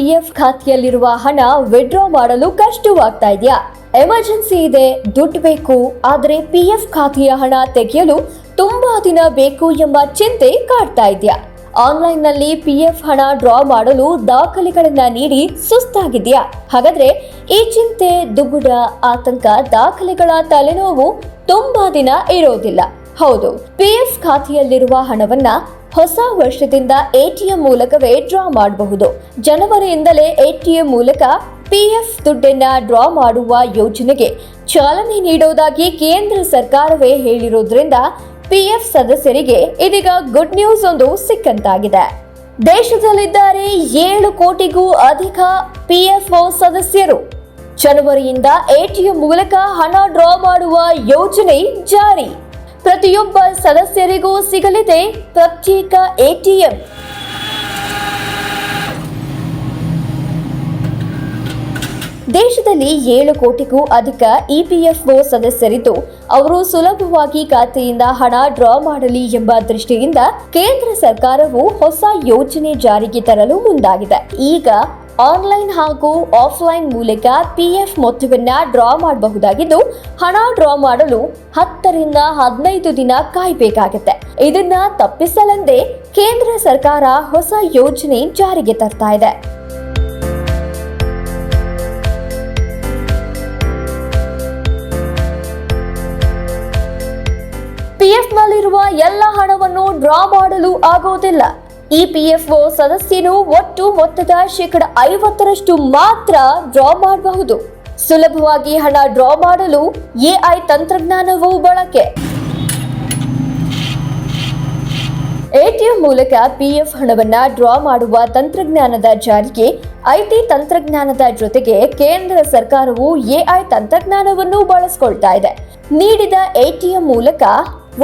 PF ಖಾತೆಯಲ್ಲಿರುವ ಹಣ withdraw ಮಾಡಲು ಕಷ್ಟವಾಗ್ತಾ ಇದೆಯಾ? ಎಮರ್ಜೆನ್ಸಿ ಇದೆ, ದುಡ್ಡು ಬೇಕು, ಆದರೆ ಪಿಎಫ್ ಖಾತೆಯ ಹಣ ತೆಗೆಯಲು ತುಂಬಾ ದಿನ ಬೇಕು ಎಂಬ ಚಿಂತೆ ಕಾಡ್ತಾ ಇದೆಯಾ? ಆನ್ಲೈನ್ನಲ್ಲಿ ಪಿಎಫ್ ಹಣ ಡ್ರಾ ಮಾಡಲು ದಾಖಲೆಗಳನ್ನ ನೀಡಿ ಸುಸ್ತಾಗಿದೆಯಾ ಹಾಗಾದ್ರೆ ಈ ಚಿಂತೆ, ದುಗುಡ, ಆತಂಕ, ದಾಖಲೆಗಳ ತಲೆನೋವು ತುಂಬಾ ದಿನ ಇರೋದಿಲ್ಲ. ಹೌದು, ಪಿಎಫ್ ಖಾತೆಯಲ್ಲಿರುವ ಹಣವನ್ನ ಹೊಸ ವರ್ಷದಿಂದ ಎಟಿಎಂ ಮೂಲಕವೇ ಡ್ರಾ ಮಾಡಬಹುದು. ಜನವರಿಯಿಂದಲೇ ಎಟಿಎಂ ಮೂಲಕ ಪಿಎಫ್ ದುಡ್ಡನ್ನ ಡ್ರಾ ಮಾಡುವ ಯೋಜನೆಗೆ ಚಾಲನೆ ನೀಡೋದಾಗಿ ಕೇಂದ್ರ ಸರ್ಕಾರವೇ ಹೇಳಿರೋದ್ರಿಂದ ಪಿಎಫ್ ಸದಸ್ಯರಿಗೆ ಇದೀಗ ಗುಡ್ ನ್ಯೂಸ್ ಒಂದು ಸಿಕ್ಕಂತಾಗಿದೆ. ದೇಶದಲ್ಲಿದ್ದಾರೆ ಏಳು ಕೋಟಿಗೂ ಅಧಿಕ ಪಿಎಫ್ಒ ಸದಸ್ಯರು. ಜನವರಿಯಿಂದ ಎಟಿಎಂ ಮೂಲಕ ಹಣ ಡ್ರಾ ಮಾಡುವ ಯೋಜನೆ ಜಾರಿ. ಪ್ರತಿಯೊಬ್ಬ ಸದಸ್ಯರಿಗೂ ಸಿಗಲಿದೆ ಪ್ರತ್ಯೇಕ ಎಟಿಎಂ. ದೇಶದಲ್ಲಿ ಏಳು ಕೋಟಿಗೂ ಅಧಿಕ ಇಪಿಎಫ್ಒ ಸದಸ್ಯರಿದ್ದು, ಅವರು ಸುಲಭವಾಗಿ ಖಾತೆಯಿಂದ ಹಣ ಡ್ರಾ ಮಾಡಲಿ ಎಂಬ ದೃಷ್ಟಿಯಿಂದ ಕೇಂದ್ರ ಸರ್ಕಾರವು ಹೊಸ ಯೋಜನೆ ಜಾರಿಗೆ ತರಲು ಮುಂದಾಗಿದೆ. ಈಗ ಆನ್ಲೈನ್ ಹಾಗೂ ಆಫ್ಲೈನ್ ಮೂಲಕ ಪಿಎಫ್ ಮೊತ್ತವನ್ನು ಡ್ರಾ ಮಾಡಬಹುದಾಗಿದ್ದು, ಹಣ ಡ್ರಾ ಮಾಡಲು ಹತ್ತರಿಂದ ಹದಿನೈದು ದಿನ ಕಾಯಬೇಕಾಗುತ್ತೆ. ಇದನ್ನ ತಪ್ಪಿಸಲೆಂದೇ ಕೇಂದ್ರ ಸರ್ಕಾರ ಹೊಸ ಯೋಜನೆ ಜಾರಿಗೆ ತರ್ತಾ ಇದೆ. ಪಿಎಫ್ನಲ್ಲಿರುವ ಎಲ್ಲ ಹಣವನ್ನು ಡ್ರಾ ಮಾಡಲು ಆಗೋದಿಲ್ಲ. ಈ ಪಿಎಫ್ಒ ಸದಸ್ಯನು ಒಟ್ಟು ಮೊತ್ತದ ಶೇಕಡ ಐವತ್ತರಷ್ಟು ಮಾತ್ರ ಡ್ರಾ ಮಾಡಬಹುದು. ಸುಲಭವಾಗಿ ಹಣ ಡ್ರಾ ಮಾಡಲು ಎಐ ತಂತ್ರಜ್ಞಾನವು ಬಳಕೆ. ಎಟಿಎಂ ಮೂಲಕ ಪಿಎಫ್ ಹಣವನ್ನ ಡ್ರಾ ಮಾಡುವ ತಂತ್ರಜ್ಞಾನದ ಜಾರಿಗೆ ಐಟಿ ತಂತ್ರಜ್ಞಾನದ ಜೊತೆಗೆ ಕೇಂದ್ರ ಸರ್ಕಾರವು ಎಐ ತಂತ್ರಜ್ಞಾನವನ್ನು ಬಳಸಿಕೊಳ್ತಾ ಇದೆ. ನೀಡಿದ ಎಟಿಎಂ ಮೂಲಕ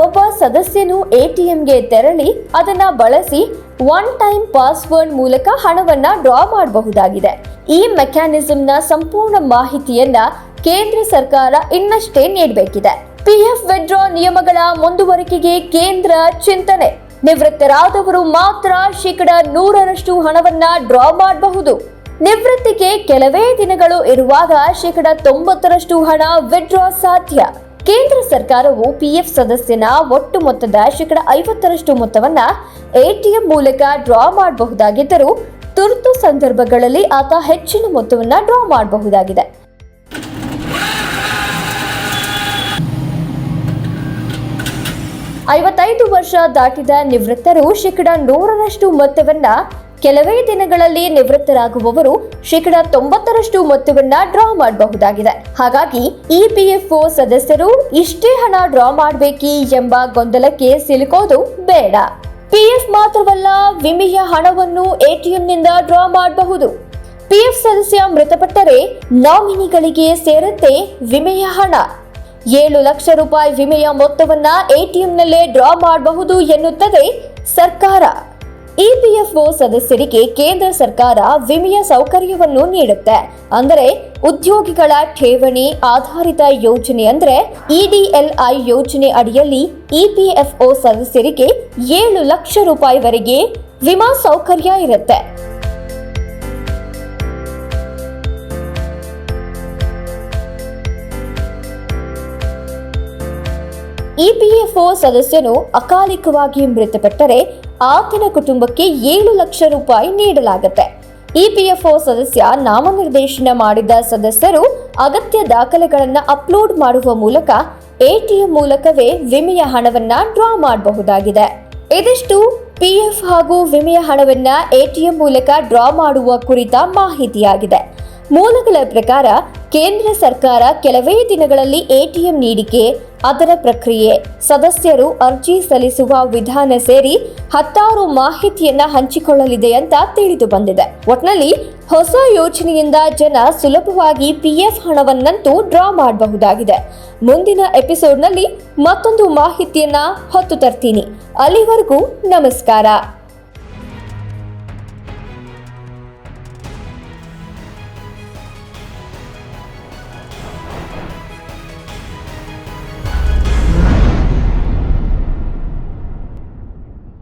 ಒಬ್ಬ ಸದಸ್ಯನು ಎಟಿಎಂಗೆ ತೆರಳಿ ಅದನ್ನ ಬಳಸಿ ಒನ್ ಟೈಮ್ ಪಾಸ್ವರ್ಡ್ ಮೂಲಕ ಹಣವನ್ನು ಡ್ರಾ ಮಾಡಬಹುದಾಗಿದೆ. ಈ ಮೆಕ್ಯಾನಿಸಂನ ಸಂಪೂರ್ಣ ಮಾಹಿತಿಯನ್ನ ಕೇಂದ್ರ ಸರ್ಕಾರ ಇನ್ನಷ್ಟೇ ನೀಡಬೇಕಿದೆ. ಪಿಎಫ್ ವಿಡ್ರಾ ನಿಯಮಗಳ ಮುಂದುವರಿಕೆಗೆ ಕೇಂದ್ರ ಚಿಂತನೆ. ನಿವೃತ್ತರಾದವರು ಮಾತ್ರ ಶೇಕಡ ನೂರರಷ್ಟು ಹಣವನ್ನ ಡ್ರಾ ಮಾಡಬಹುದು. ನಿವೃತ್ತಿಗೆ ಕೆಲವೇ ದಿನಗಳು ಇರುವಾಗ ಶೇಕಡ ತೊಂಬತ್ತರಷ್ಟು ಹಣ ವಿಡ್ರಾ ಸಾಧ್ಯ. ಕೇಂದ್ರ ಸರ್ಕಾರವು ಪಿಎಫ್ ಸದಸ್ಯನ ಒಟ್ಟು ಮೊತ್ತದ ಶೇಕಡ ಐವತ್ತರಷ್ಟು ಮೊತ್ತವನ್ನ ಎಟಿಎಂ ಮೂಲಕ ಡ್ರಾ ಮಾಡಬಹುದಾಗಿದ್ದರೂ ತುರ್ತು ಸಂದರ್ಭಗಳಲ್ಲಿ ಆತ ಹೆಚ್ಚಿನ ಮೊತ್ತವನ್ನ ಡ್ರಾ ಮಾಡಬಹುದಾಗಿದೆ. ಐವತ್ತೈದು ವರ್ಷ ದಾಟಿದ ನಿವೃತ್ತರು ಶೇಕಡ ನೂರರಷ್ಟು ಮೊತ್ತವನ್ನ ಕೆಲವೇ ದಿನಗಳಲ್ಲಿ ನಿವೃತ್ತರಾಗುವವರು ಶೇಕಡ ತೊಂಬತ್ತರಷ್ಟು ಮೊತ್ತವನ್ನ ಡ್ರಾ ಮಾಡಬಹುದಾಗಿದೆ. ಹಾಗಾಗಿ ಇಪಿಎಫ್ಒ ಸದಸ್ಯರು ಇಷ್ಟೇ ಹಣ ಡ್ರಾ ಮಾಡಬೇಕಿ ಎಂಬ ಗೊಂದಲಕ್ಕೆ ಸಿಲುಕೋದು ಬೇಡ. ಪಿಎಫ್ ಮಾತ್ರವಲ್ಲ, ವಿಮೆಯ ಹಣವನ್ನು ಎಟಿಎಂನಿಂದ ಡ್ರಾ ಮಾಡಬಹುದು. ಪಿಎಫ್ ಸದಸ್ಯ ಮೃತಪಟ್ಟರೆ ನಾಮಿನಿಗಳಿಗೆ ಸೇರುತ್ತೆ ವಿಮೆಯ ಹಣ. ಏಳು ಲಕ್ಷ ರೂಪಾಯಿ ವಿಮೆಯ ಮೊತ್ತವನ್ನ ಎಟಿಎಂನಲ್ಲೇ ಡ್ರಾ ಮಾಡಬಹುದು ಎನ್ನುತ್ತದೆ ಸರ್ಕಾರ. ಇಪಿಎಫ್ಒ ಸದಸ್ಯರಿಗೆ ಕೇಂದ್ರ ಸರ್ಕಾರ ವಿಮೆಯ ಸೌಕರ್ಯವನ್ನು ನೀಡುತ್ತೆ. ಅಂದರೆ ಉದ್ಯೋಗಿಗಳ ಠೇವಣಿ ಆಧಾರಿತ ಯೋಜನೆ ಅಂದರೆ ಇಡಿಎಲ್ಐ ಯೋಜನೆ ಅಡಿಯಲ್ಲಿ ಇಪಿಎಫ್ಒ ಸದಸ್ಯರಿಗೆ ಏಳು ಲಕ್ಷ ರೂಪಾಯಿವರೆಗೆ ವಿಮಾ ಸೌಕರ್ಯ ಇರುತ್ತೆ. ಇಪಿಎಫ್ಒ ಸದಸ್ಯನು ಅಕಾಲಿಕವಾಗಿ ಮೃತಪಟ್ಟರೆ ಆತನ ಕುಟುಂಬಕ್ಕೆ ಏಳು ಲಕ್ಷ ರೂಪಾಯಿ ನೀಡಲಾಗುತ್ತೆ. ಇಪಿಎಫ್ಒ ಸದಸ್ಯ ನಾಮನಿರ್ದೇಶನ ಮಾಡಿದ ಸದಸ್ಯರು ಅಗತ್ಯ ದಾಖಲೆಗಳನ್ನು ಅಪ್ಲೋಡ್ ಮಾಡುವ ಮೂಲಕ ಎಟಿಎಂ ಮೂಲಕವೇ ವಿಮೆಯ ಹಣವನ್ನ ಡ್ರಾ ಮಾಡಬಹುದಾಗಿದೆ. ಇದಿಷ್ಟು ಪಿಎಫ್ ಹಾಗೂ ವಿಮೆಯ ಹಣವನ್ನ ಎಟಿಎಂ ಮೂಲಕ ಡ್ರಾ ಮಾಡುವ ಕುರಿತ ಮಾಹಿತಿಯಾಗಿದೆ. ಮೂಲಗಳ ಪ್ರಕಾರ ಕೇಂದ್ರ ಸರ್ಕಾರ ಕೆಲವೇ ದಿನಗಳಲ್ಲಿ ಎಟಿಎಂ ನೀಡಿಕೆ ಅದರ ಪ್ರಕ್ರಿಯೆ. ಸದಸ್ಯರು ಅರ್ಜಿ ಸಲ್ಲಿಸುವ ವಿಧಾನ ಸೇರಿ ಹತ್ತಾರು ಮಾಹಿತಿಯನ್ನ ಹಂಚಿಕೊಳ್ಳಲಿದೆ ಅಂತ ತಿಳಿದು ಬಂದಿದೆ. ಒಟ್ನಲ್ಲಿ ಹೊಸ ಯೋಜನೆಯಿಂದ ಜನ ಸುಲಭವಾಗಿ ಪಿಎಫ್ ಹಣವನ್ನಂತೂ ಡ್ರಾ ಮಾಡಬಹುದಾಗಿದೆ. ಮುಂದಿನ ಎಪಿಸೋಡ್ನಲ್ಲಿ ಮತ್ತೊಂದು ಮಾಹಿತಿಯನ್ನ ಹೊತ್ತು ತರ್ತೀನಿ. ಅಲ್ಲಿವರೆಗೂ ನಮಸ್ಕಾರ.